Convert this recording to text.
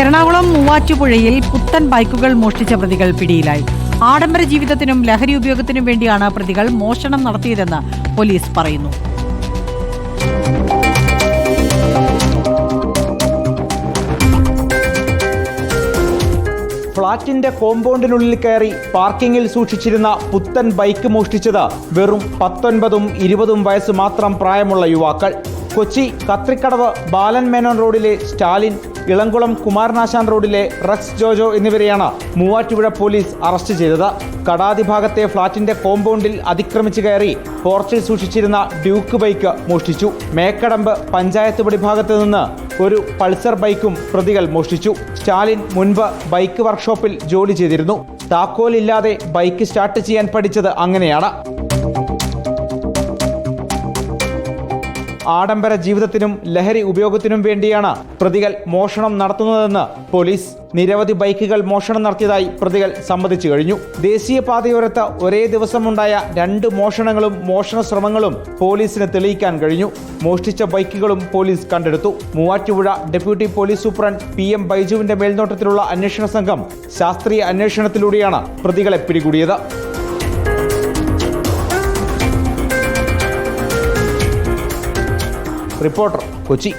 എറണാകുളം മൂവാറ്റുപുഴയിൽ പുത്തൻ ബൈക്കുകൾ മോഷ്ടിച്ച പ്രതികൾ പിടിയിലായി. ആഡംബര ജീവിതത്തിനും ലഹരി ഉപയോഗത്തിനും വേണ്ടിയാണ് പ്രതികൾ മോഷണം നടത്തിയതെന്ന് പോലീസ് പറയുന്നു. ഫ്ളാറ്റിന്റെ കോമ്പൗണ്ടിനുള്ളിൽ കയറി പാർക്കിങ്ങിൽ സൂക്ഷിച്ചിരുന്ന പുത്തൻ ബൈക്ക് മോഷ്ടിച്ചത് വെറും പത്തൊൻപതും ഇരുപതും വയസ്സ് മാത്രം പ്രായമുള്ള യുവാക്കൾ. കൊച്ചി കത്രിക്കടവ് ബാലൻ മേനോൻ റോഡിലെ സ്റ്റാലിൻ ഇളംകുളം കുമാരനാശാൻ റോഡിലെ റക്സ് ജോജോ എന്നിവരെയാണ് മൂവാറ്റുപുഴ പോലീസ് അറസ്റ്റ് ചെയ്തത്. കടാതി ഭാഗത്തെ ഫ്ളാറ്റിന്റെ കോമ്പൗണ്ടിൽ അതിക്രമിച്ചു കയറി പോർച്ചിൽ സൂക്ഷിച്ചിരുന്ന ഡ്യൂക്ക് ബൈക്ക് മോഷ്ടിച്ചു. മേക്കടമ്പ് പഞ്ചായത്ത് പടിഭാഗത്ത് നിന്ന് ഒരു പൾസർ ബൈക്കും പ്രതികൾ മോഷ്ടിച്ചു. സ്റ്റാലിൻ മുൻപ് ബൈക്ക് വർക്ക്ഷോപ്പിൽ ജോലി ചെയ്തിരുന്നു. താക്കോലില്ലാതെ ബൈക്ക് സ്റ്റാർട്ട് ചെയ്യാൻ പഠിച്ചത് അങ്ങനെയാണ്. ആഡംബര ജീവിതത്തിനും ലഹരി ഉപയോഗത്തിനും വേണ്ടിയാണ് പ്രതികൾ മോഷണം നടത്തുന്നതെന്ന് പോലീസ്. നിരവധി ബൈക്കുകൾ മോഷണം നടത്തിയതായി പ്രതികൾ സമ്മതിച്ചു കഴിഞ്ഞു. ദേശീയപാതയോരത്ത് ഒരേ ദിവസമുണ്ടായ രണ്ട് മോഷണങ്ങളും മോഷണ ശ്രമങ്ങളും പോലീസിന് തെളിയിക്കാൻ കഴിഞ്ഞു. മോഷ്ടിച്ച ബൈക്കുകളും പോലീസ് കണ്ടെടുത്തു. Muvattupuzha deputy police superintendent P M ബൈജുവിന്റെ മേൽനോട്ടത്തിലുള്ള അന്വേഷണ സംഘം ശാസ്ത്രീയ അന്വേഷണത്തിലൂടെയാണ് പ്രതികളെ പിടികൂടിയത്. റിപ്പോർട്ടർ കൊച്ചി